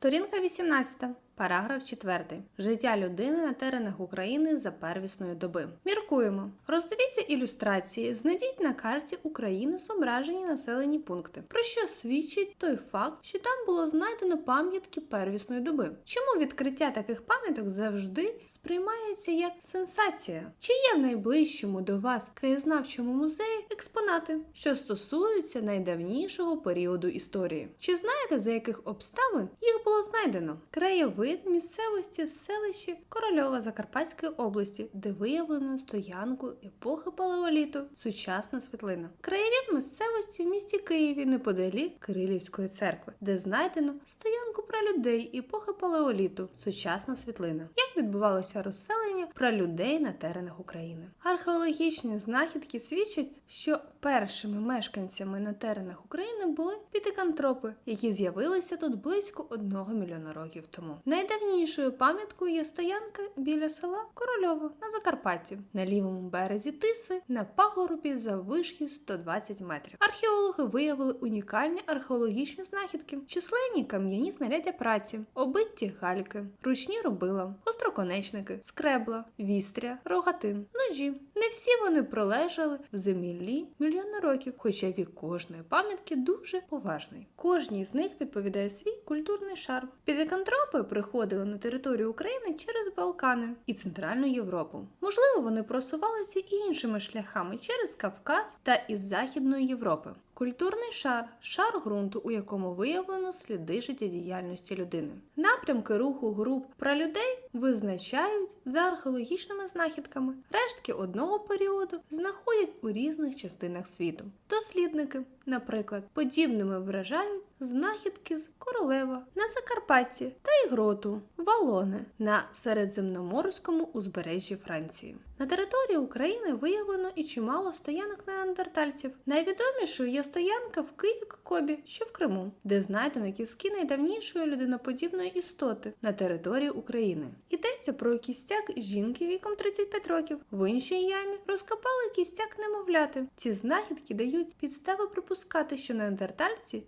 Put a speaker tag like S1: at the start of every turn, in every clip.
S1: Сторінка 18. Параграф 4. Життя людини на теренах України за первісної доби. Міркуємо. Роздивіться ілюстрації, знайдіть на карті України зображені населені пункти, про що свідчить той факт, що там було знайдено пам'ятки первісної доби. Чому відкриття таких пам'яток завжди сприймається як сенсація? Чи є в найближчому до вас краєзнавчому музеї експонати, що стосуються найдавнішого періоду історії? Чи знаєте, за яких обставин їх було знайдено? Краєвид місцевості в селищі Корольова Закарпатської області, де виявлено стоянку епохи палеоліту, сучасна світлина. Краєвид місцевості в місті Києві неподалік Кирилівської церкви, де знайдено стоянку пралюдей епохи палеоліту, сучасна світлина. Як відбувалося розселення пралюдей на теренах України? Археологічні знахідки свідчать, що першими мешканцями на теренах України були пітикантропи, які з'явилися тут близько одного мільйона років тому. Найдавнішою пам'яткою є стоянка біля села Корольово на Закарпатті, на лівому березі Тиси, на пагорбі заввишки 120 метрів. Археологи виявили унікальні археологічні знахідки, численні кам'яні знаряддя праці, обитті гальки, ручні робила, гостроконечники, скребла, вістря, рогатин, ножі. Не всі вони пролежали в землі мільйони років, хоча вік кожної пам'ятки дуже поважний. Кожній з них відповідає свій культурний шар. Підекантропи приходили на територію України через Балкани і Центральну Європу. Можливо, вони просувалися і іншими шляхами через Кавказ та із Західної Європи. Культурний шар шар ґрунту, у якому виявлено сліди життєдіяльності людини. Напрямки руху груп пралюдей визначають за археологічними знахідками. Рештки одного періоду знаходять у різних частинах світу. Дослідники, наприклад, подібними вражають знахідки з Королева на Закарпатті та Ігроту, Валони на середземноморському узбережжі Франції. На території України виявлено і чимало стоянок неандертальців. Найвідомішою є стоянка в Київ-Кобі, що в Криму, де знайдено кістки найдавнішої людиноподібної істоти на території України. Йдеться про кістяк жінки віком 35 років. В іншій ямі розкопали кістяк немовляти. Ці знахідки дають підстави припускати, що неандертальці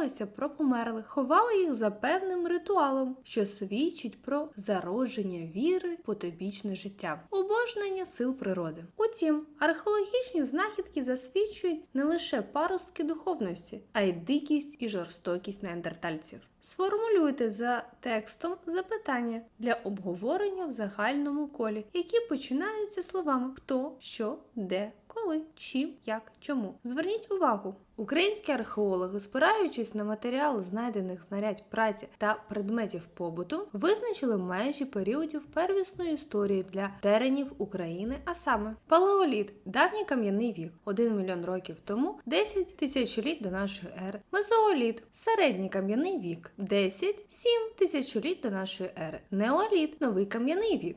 S1: піклувалися про померлих, ховали їх за певним ритуалом, що свідчить про зародження віри потобічне життя. Обожнення сил природи. Утім, археологічні знахідки засвідчують не лише паростки духовності, а й дикість і жорстокість неандертальців. Сформулюйте за текстом запитання для обговорення в загальному колі, які починаються словами хто, що, де, коли, чим, як, чому. Зверніть увагу. Українські археологи, спираючись на матеріали знайдених знарядь праці та предметів побуту, визначили межі періодів первісної історії для теренів України, а саме палеоліт, давній кам'яний вік, 1 мільйон років тому, 10 тисячоліть до нашої ери, мезооліт, середній кам'яний вік, 10-7 тисячоліть до нашої ери, неоліт, новий кам'яний вік,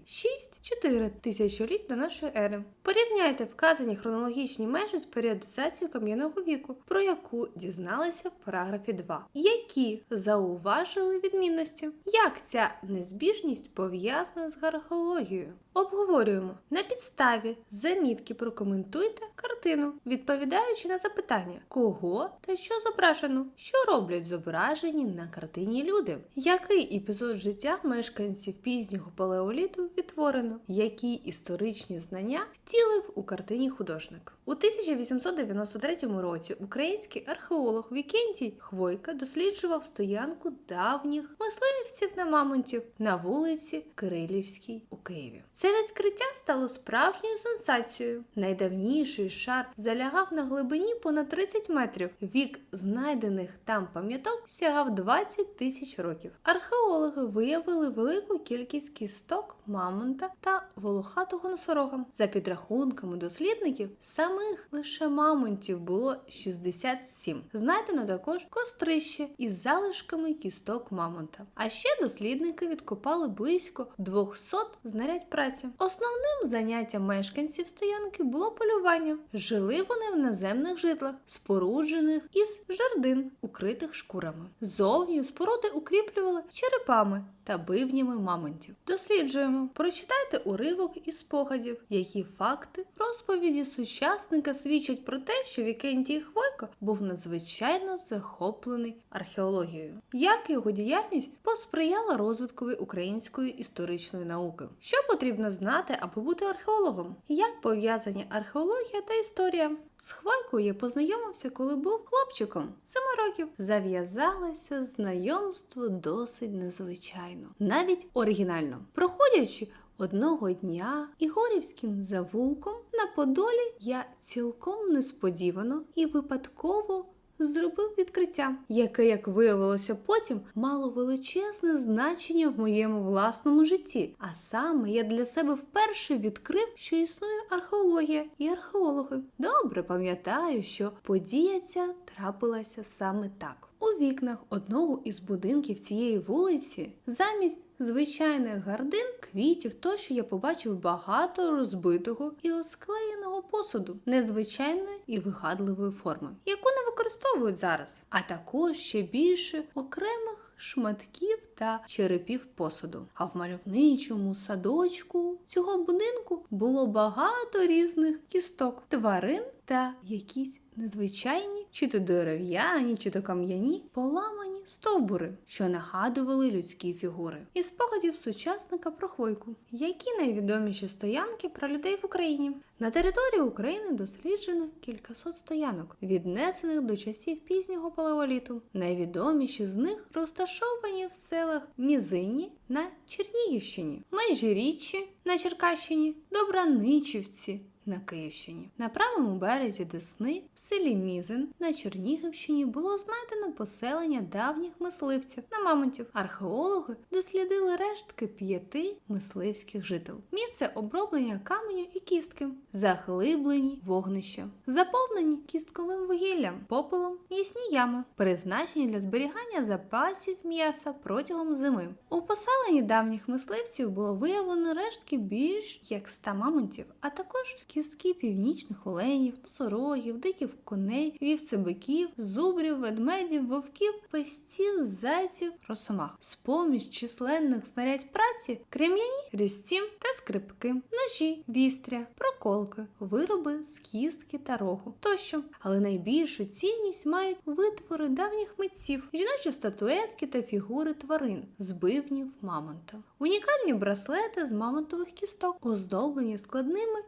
S1: 6-4 тисячоліть до нашої ери. Порівняйте вказані хронологічні межі з періодизацією кам'яного віку, про яку дізналися в параграфі 2, які зауважили відмінності. Як ця незбіжність пов'язана з гархологією. Обговорюємо на підставі замітки прокоментуйте картину, відповідаючи на запитання, кого та що зображено, що роблять зображені на картині люди, який епізод життя мешканців пізнього палеоліту відтворено, які історичні знання втілив у картині художник. У 1893 році український археолог Вікентій Хвойка досліджував стоянку давніх мисливців на мамонтів на вулиці Кирилівській у Києві. Це відкриття стало справжньою сенсацією. Найдавніший шар залягав на глибині понад 30 метрів. Вік знайдених там пам'яток сягав 20 тисяч років. Археологи виявили велику кількість кісток мамонта та волохатого носорога. За підрахунками дослідників, самих лише мамонтів було 67. Знайдено також кострище із залишками кісток мамонта. А ще дослідники відкопали близько 200 знарядь праці. Основним заняттям мешканців стоянки було полювання. Жили вони в наземних житлах, споруджених із жердин, укритих шкурами. Зовні споруди укріплювали черепами та бивнями мамонтів. Досліджуємо, прочитайте уривок із спогадів, які факти розповіді сучасника свідчать про те, що Вікентій Хвойко був надзвичайно захоплений археологією. Як його діяльність посприяла розвиткові української історичної науки. Що потрібно знати, аби бути археологом? Як пов'язані археологія та історія? З Хвойкою я познайомився, коли був хлопчиком семи років. Зав'язалося знайомство досить незвичайно, навіть оригінально. Проходячи одного дня Ігорівським завулком на Подолі, я цілком несподівано і випадково. Зробив відкриття, яке, як виявилося потім, мало величезне значення в моєму власному житті. А саме я для себе вперше відкрив, що існує археологія і археологи. Добре пам'ятаю, що подія ця трапилася саме так. У вікнах одного із будинків цієї вулиці замість звичайних гардин, квітів тощо я побачив багато розбитого і осклеєного посуду незвичайної і вигадливої форми, яку не використовують зараз, а також ще більше окремих. Шматків та черепів посуду. А в мальовничому садочку цього будинку було багато різних кісток, тварин та якісь незвичайні, чи то дерев'яні, чи то кам'яні, поламані стовбури, що нагадували людські фігури. І спогадів сучасника про хвойку. Які найвідоміші стоянки про людей в Україні? На території України досліджено кількасот стоянок, віднесених до часів пізнього палеоліту. Найвідоміші з них розташовані в селах Мізині на Чернігівщині, Межиріччі на Черкащині, Добраничівці на Київщині. На правому березі Десни в селі Мізин на Чернігівщині було знайдено поселення давніх мисливців на мамонтів. Археологи дослідили рештки п'яти мисливських жител. Місце оброблення каменю і кістки, заглиблені вогнища, заповнені кістковим вугіллям, попелом, ясні ями, призначені для зберігання запасів м'яса протягом зими. У поселенні давніх мисливців було виявлено рештки більш як 100 мамонтів, а також кістки північних оленів, носорогів, диких коней, вівцебиків, зубрів, ведмедів, вовків, пестів, зайців, росомах. З поміж численних знарядь праці крем'яні, різці та скрипки, ножі, вістря, проколки, вироби з кістки та рогу тощо. Але найбільшу цінність мають витвори давніх митців, жіночі статуетки та фігури тварин, збивнів мамонта. Унікальні браслети з мамонтових кісток, оздоблені складними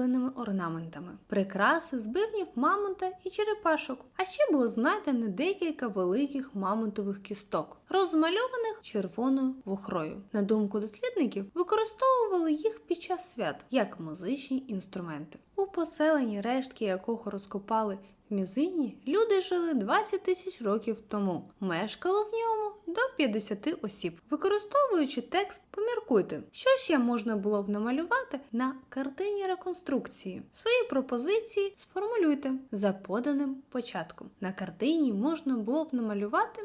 S1: різьбленими орнаментами, прикраси з бивнів мамонта і черепашок. А ще було знайдено декілька великих мамонтових кісток, розмальованих червоною вохрою. На думку дослідників, використовували їх під час свят як музичні інструменти. У поселенні, рештки якого розкопали в Мізині, люди жили 20 тисяч років тому. Мешкало в ньому до 50 осіб. Використовуючи текст, поміркуйте, що ще можна було б намалювати на картині реконструкції. Свої пропозиції сформулюйте за поданим початком. На картині можна було б намалювати